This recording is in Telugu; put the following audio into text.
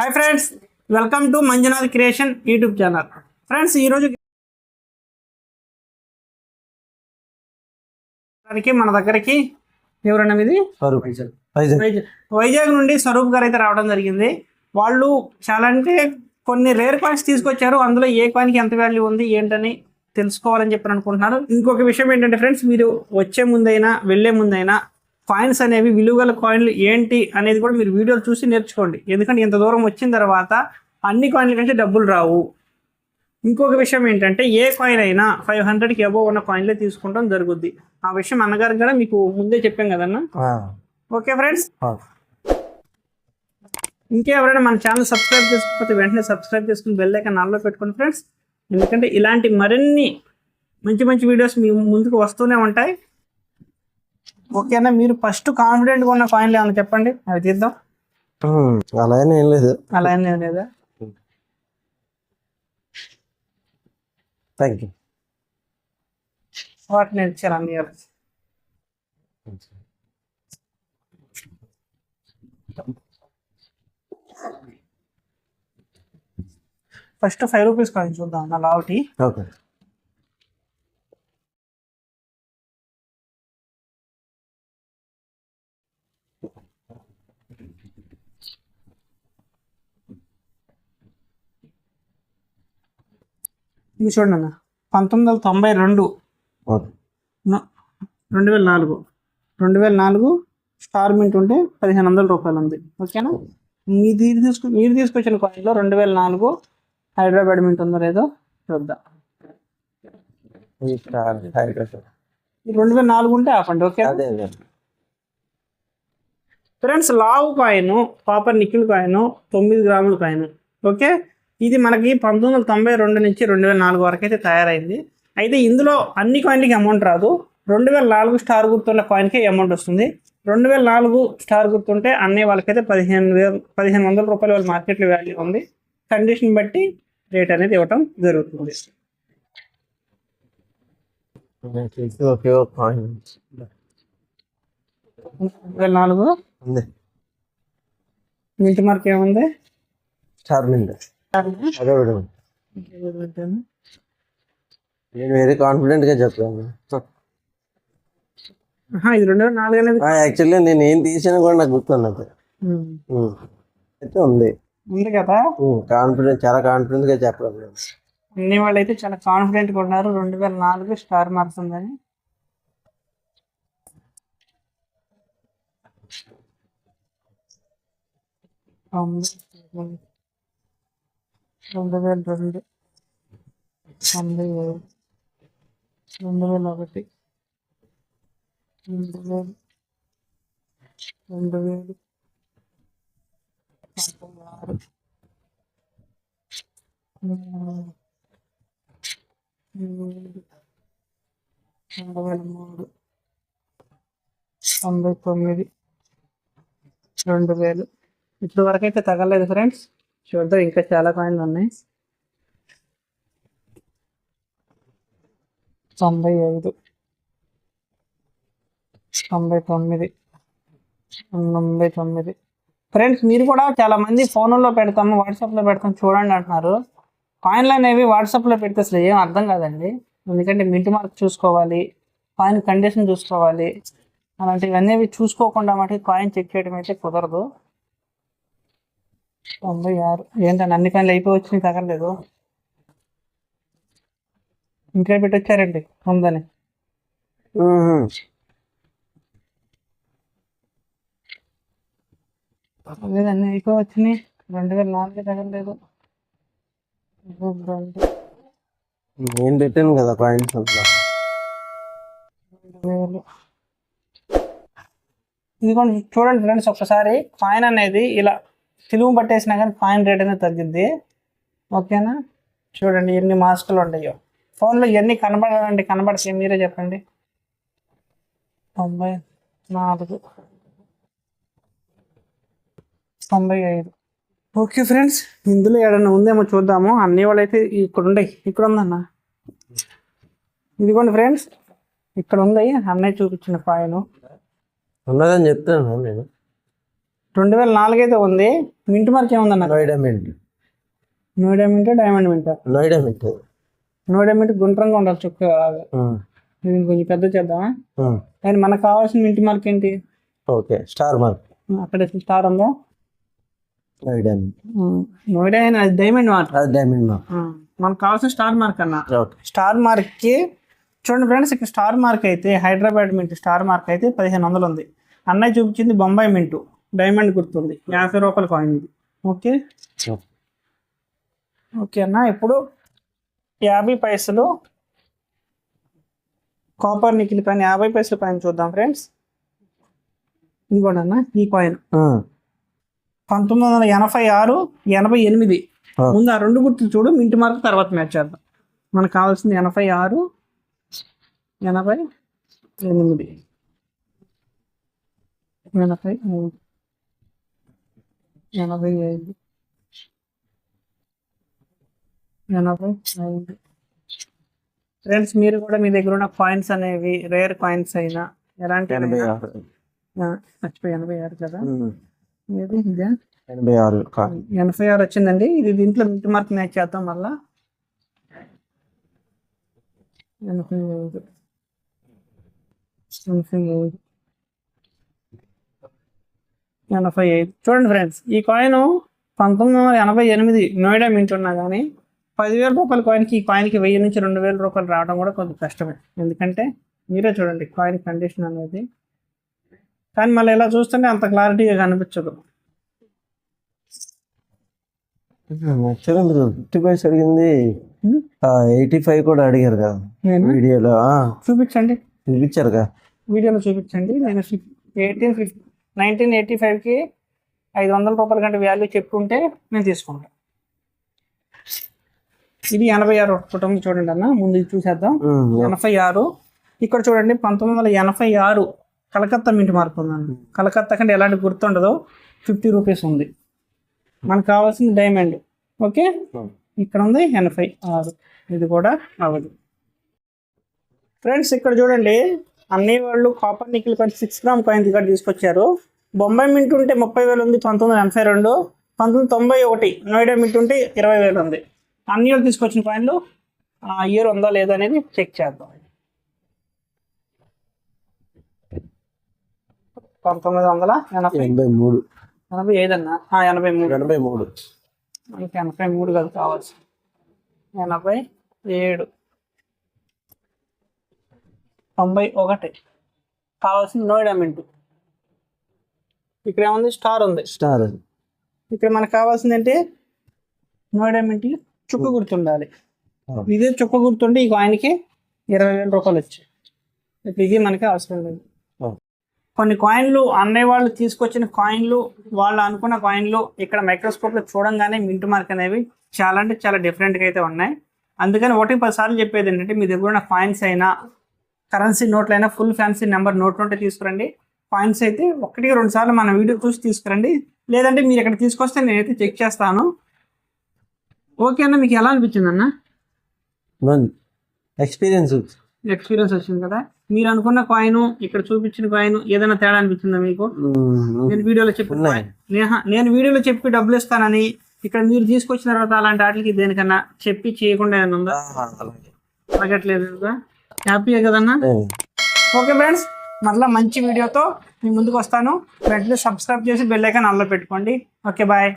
Hi friends welcome to Manjunath creation YouTube channel friends ఈరోజు దానికి మన దగ్గరికి ఎవరన్నా ఇది స్వరూప్ వైజాగ్. నుండి స్వరూప్ గారు అయితే రావడం జరిగింది. వాళ్ళు చాలా అంటే కొన్ని రేర్ కాయిన్స్ తీసుకొచ్చారు. అందులో ఏ కాయిన్కి ఎంత వాల్యూ ఉంది ఏంటని తెలుసుకోవాలని చెప్పి అనుకుంటున్నారు. ఇంకొక విషయం ఏంటంటే ఫ్రెండ్స్ మీరు వచ్చే ముందైనా వెళ్ళే ముందైనా కాయిన్స్ అనేవి విలువగల కాయిన్లు ఏంటి అనేది కూడా మీరు వీడియోలు చూసి నేర్చుకోండి. ఎందుకంటే ఇంత దూరం వచ్చిన తర్వాత అన్ని కాయిన్ల కంటే డబ్బులు రావు. ఇంకొక విషయం ఏంటంటే ఏ కాయిన్ అయినా ఫైవ్ హండ్రెడ్కి అబోవ్ ఉన్న కాయిన్లే తీసుకుంటాం జరుగుద్ది. ఆ విషయం అన్నగారికి కూడా మీకు ముందే చెప్పాం కదన్నా? ఓకే ఫ్రెండ్స్ ఇంకెవరైనా మన ఛానల్ సబ్స్క్రైబ్ చేసుకోకపోతే వెంటనే సబ్స్క్రైబ్ చేసుకుని బెల్ ఐకాన్ ఆన్లో పెట్టుకోండి ఫ్రెండ్స్ ఎందుకంటే ఇలాంటి మరిన్ని మంచి మంచి వీడియోస్ మీ ముందుకు వస్తూనే ఉంటాయి. ఓకేనా మీరు ఫస్ట్ కాన్ఫిడెంట్గా ఉన్న కాయిన్లు ఏమైనా చెప్పండి? అవి తీద్దాం. అలా ఏం లేదు. అలా ఏం లేదా థ్యాంక్ యూ వాటిని ఇచ్చారు అన్ని ఫస్ట్ ఫైవ్ రూపీస్ కాయిన్ చూద్దాం నా లావుటి. ఓకే ఇది చూడండి అన్న. పంతొమ్మిది వందల తొంభై రెండు. రెండు వేల నాలుగు. రెండు వేల నాలుగు స్టార్ మింట్ ఉంటే పదిహేను వందల రూపాయలు ఉంది ఓకేనా ఇది తీసుకు మీరు తీసుకొచ్చిన కాయిన్లో రెండు వేల నాలుగు హైదరాబాద్ మింట్ ఉందో లేదో చూద్దాం. రెండు వేల నాలుగు ఉంటే ఆపండి ఓకే? ఫ్రెండ్స్ లావు కాయిన్ కాపర్ నికిల్ కాయిన్ తొమ్మిది గ్రాముల కాయిన్ ఓకే? ఇది మనకి పంతొమ్మిది వందల తొంభై రెండు నుంచి రెండు వేల నాలుగు వరకు అయితే తయారైంది. అయితే ఇందులో అన్ని కాయిన్లకి అమౌంట్ రాదు. రెండు వేల నాలుగు స్టార్ గుర్తున్న కాయిన్కి అమౌంట్ వస్తుంది. రెండు వేల నాలుగు స్టార్ గుర్తుంటే అన్ని వాళ్ళకైతే పదిహేను వేల పదిహేను వందల రూపాయల వాళ్ళ మార్కెట్లో వాల్యూ ఉంది. కండిషన్ బట్టి రేట్ అనేది ఇవ్వటం జరుగుతుంది. నాలుగు? మార్క్ ఏముంది? స్టార్ అదే విధంగా నేను వేరే కాన్ఫిడెంట్గా చెప్తాను ఇది రెండు వేల నాలుగు అనేది యాక్చువల్లీ నేను ఏం తీసినా కూడా నాకు గుర్తున్నది. అయితే ఉంది. ఉంది కదా? కాన్ఫిడెంట్ చాలా కాన్ఫిడెంట్గా చెప్పడం అన్ని వాళ్ళు అయితే చాలా కాన్ఫిడెంట్గా ఉన్నారు. రెండు వేల నాలుగు స్టార్ మార్క్స్ ఉందని. తొంభై, రెండు వేల రెండు తొంభై ఏడు రెండు వేల ఒకటి రెండు వేలు రెండు వేలు ఆరు రెండు వేల మూడు తొంభై తొమ్మిది రెండు వేలు ఇప్పుడు వరకు అయితే తగలేదు ఫ్రెండ్స్ చూద్దాం ఇంకా చాలా కాయిన్లు ఉన్నాయి. తొంభై ఐదు తొంభై తొమ్మిది తొంభై తొమ్మిది. ఫ్రెండ్స్ మీరు కూడా చాలా మంది ఫోన్లో పెడతాము వాట్సాప్లో పెడతాం చూడండి అంటున్నారు. కాయిన్లు అనేవి వాట్సాప్లో పెడితే అసలు ఏం అర్థం కాదండి. ఎందుకంటే మింట్ మార్క్ చూసుకోవాలి కాయిన్ కండిషన్ చూసుకోవాలి అలాంటివన్నీ అవి చూసుకోకుండా మటుకు కాయిన్ చెక్ చేయడం అయితే కుదరదు. తొంభై ఆరు. ఏంటంటే అన్ని కాయిన్లు అయిపోయి వచ్చినాయి తగలేదు ఇంకా పెట్టొచ్చారండి ఉందని లేదు అన్ని అయిపోయి వచ్చినాయి. రెండు వేల నాలుగు తగలేదు నేను పెట్టాను కదా కాయిన్స్ అంతా. ఇదిగోండి చూడండి ఫ్రెండ్స్ ఒక్కసారి కాయిన్ అనేది ఇలా సిలువు పట్టేసినా కానీ కాయిన్ రేట్ అనేది తగ్గిద్ది. ఓకేనా? చూడండి ఎన్ని మాస్కులు ఉంటాయో. ఫోన్లో ఎన్ని కనబడాలండి? కనబడితే మీరే చెప్పండి. తొంభై నాలుగు. తొంభై ఐదు. ఓకే ఫ్రెండ్స్ ఇందులో ఏడన్నా ఉందేమో చూద్దాము. అన్ని వాళ్ళైతే ఇక్కడ ఉండే. ఇక్కడ ఉందన్న? ఇదిగోండి ఫ్రెండ్స్ ఇక్కడ ఉంది. అన్నయ్య చూపించిన కాయిన్ ఉన్నదని చెప్తాను నేను. రెండు వేల నాలుగు అయితే ఉంది. Mint mark ఏముందన్న? Noida mint. Noida mint diamond mint. Noida mint. Noida mint గుండ్రంగా ఉండాలి చుక్క. దీన్ని కొంచెం పెద్ద చేద్దామా. కానీ మనకు కావాల్సిన మింట్ మార్క్ ఏంటి? Okay star mark. అక్కడ స్టార్ ఉందా? నోయిడా నోయిడా అయినా అది డైమండ్ మార్క్. అది డైమండ్ మార్క్. మనకు కావాల్సిన స్టార్ మార్క్ అన్న. ఓకే. స్టార్ మార్క్కి చూడండి ఫ్రెండ్స్ ఇక్కడ స్టార్ మార్క్ అయితే హైదరాబాద్ మింట్ స్టార్ మార్క్ అయితే పదిహేను వందలు ఉంది. అన్నయ్య చూపించింది బొంబాయి మింటు. డైమండ్ గుర్తుంది. యాభై రూపాయల కాయిన్ ఇది. ఓకే? ఓకే అన్న ఇప్పుడు యాభై పైసలు కాపర్ నికిల్ కాయిన్ యాభై పైసల కాయిన్ చూద్దాం ఫ్రెండ్స్. ఇంకోటి అన్న ఈ కాయిన్. పంతొమ్మిది వందల ఎనభై ఆరు ఎనభై ఎనిమిది. ముందు ఆ రెండు గుర్తులు చూడు మింటి మార్క్ తర్వాత మ్యాచ్ చేద్దాం. మనకు కావాల్సింది ఎనభై ఆరు ఎనభై ఎనిమిది. ఎనభై ఎనభై ఐదు ఎనభై ఐదు ఫ్రెండ్స్ మీరు కూడా మీ దగ్గర ఉన్న కాయిన్స్ అనేవి రేర్ కాయిన్స్ అయినా ఎలాంటి ఎనభై ఆరు. మర్చిపోయి ఎనభై ఆరు కదా? ఇదే? ఎనభై ఆరు కా- ఎనభై ఆరు వచ్చిందండి. ఇది దీంట్లో మింట్ మార్క్ మ్యాచ్ చేద్దాం మళ్ళా. ఎనభై ఐదు. ఎనభై ఐదు. ఎనభై ఐదు. చూడండి ఫ్రెండ్స్ ఈ కాయిన్ పంతొమ్మిది వందల ఎనభై ఎనిమిది నోయిడా మింట్ ఉన్నా కానీ పదివేల రూపాయల కాయిన్కి ఈ కాయిన్కి వెయ్యి నుంచి రెండు వేల రూపాయలు రావడం కూడా కొంచెం కష్టమే. ఎందుకంటే మీరే చూడండి కాయిన్ కండిషన్ అనేది. కానీ మళ్ళీ ఇలా చూస్తుంటే అంత క్లారిటీగా కనిపించదు. ఫిఫ్టీ అడిగింది? ఎయిటీ ఫైవ్ కూడా అడిగారు కదా వీడియోలో. చూపించండి. చూపించారు కదా వీడియోలో చూపించండి. నేను ఎయిటీన్ ఫిఫ్టీ నైన్టీన్ ఎయిటీ ఫైవ్కి ఐదు వందల రూపాయల కంటే వాల్యూ చెప్పుంటే నేను తీసుకుంటాను ఇది ఎనభై ఆరు కుటుంబం చూడండి అన్న ముందు చూసేద్దాం. ఎనభై ఆరు. ఇక్కడ చూడండి పంతొమ్మిది వందల ఎనభై ఆరు కలకత్తా మింటి మార్క్ ఉందండి. కలకత్తా కంటే ఎలాంటి గుర్తుండదో ఫిఫ్టీ రూపీస్ ఉంది. మనకు కావాల్సింది డైమండ్ ఓకే? ఇక్కడ ఉంది ఎనభై ఆరు. ఇది కూడా అవదు ఫ్రెండ్స్ ఇక్కడ చూడండి అన్ని వాళ్ళు copper nickel coin six gram coin ఇక్కడ తీసుకొచ్చారు. బొంబాయి మింట్ ఉంటే ముప్పై వేలు ఉంది పంతొమ్మిది వందల ఎనభై రెండు. పంతొమ్మిది తొంభై ఒకటి నోయిడా మింట్ ఉంటే ఇరవై వేలు ఉంది. అన్ని వాళ్ళు తీసుకొచ్చిన కాయిన్లు ఆ ఇయర్ ఉందా లేదా అనేది చెక్ చేద్దాం. పంతొమ్మిది వందల ఎనభై ఎనభై మూడు. ఎనభై ఐదు అన్న ఆ, ఎనభై మూడు. ఎనభై మూడు. మనకి ఎనభై మూడు కదా కావాల్సి. ఎనభై ఏడు. తొంభై ఒకటి. కావాల్సింది నోయిడా మింటు ఇక్కడ ఏముంది స్టార్ ఉంది. స్టార్ ఇక్కడ మనకు కావాల్సింది ఏంటి నోయిడా మింటి చుక్క గుర్తుండాలి. ఇదే చుక్క గుర్తుంటే ఈ కాయిన్కి ఇరవై వేల రూపాయలు వచ్చాయి. ఇప్పుడు ఇది మనకి అవసరం లేదు. కొన్ని కాయిన్లు అన్నయ్య వాళ్ళు తీసుకొచ్చిన కాయిన్లు వాళ్ళు అనుకున్న కాయిన్లు ఇక్కడ మైక్రోస్కోప్లో చూడంగానే మింట్ మార్క్ అనేవి చాలా అంటే చాలా డిఫరెంట్గా అయితే ఉన్నాయి. అందుకని ఒకటి పది సార్లు చెప్పేది ఏంటంటే మీ దగ్గర ఉన్న కాయిన్స్ అయినా కరెన్సీ నోట్లు అయినా ఫుల్ ఫ్యాన్సీ నెంబర్ నోట్ ఉంటే తీసుకురండి. కాయిన్స్ అయితే ఒకటి రెండు సార్లు మన వీడియో చూసి తీసుకురండి. లేదంటే మీరు ఇక్కడ తీసుకొస్తే నేనైతే చెక్ చేస్తాను. ఓకే అన్న మీకు ఎలా అనిపించింది అన్న ఎక్స్పీరియన్స్. ఎక్స్పీరియన్స్ వచ్చింది కదా. మీరు అనుకున్న కాయిన్ ఇక్కడ చూపించిన కాయిన్ ఏదైనా తేడా అనిపించిందా మీకు? నేను వీడియోలో చెప్పి నేను వీడియోలో చెప్పి డబ్బులు ఇస్తానని ఇక్కడ మీరు తీసుకొచ్చిన తర్వాత అలాంటి వాటికి దేనికన్నా చెప్పి చేయకుండా ఏమైనా ఉందా? అడగట్లేదు కదా. హ్యాపీయే కదన్నా? ఓకే ఫ్రెండ్స్ మరలా మంచి వీడియోతో మీ ముందుకు వస్తాను. వెంటనే సబ్స్క్రైబ్ చేసి బెల్ ఐకాన్ అల్ల పెట్టుకోండి. Okay bye.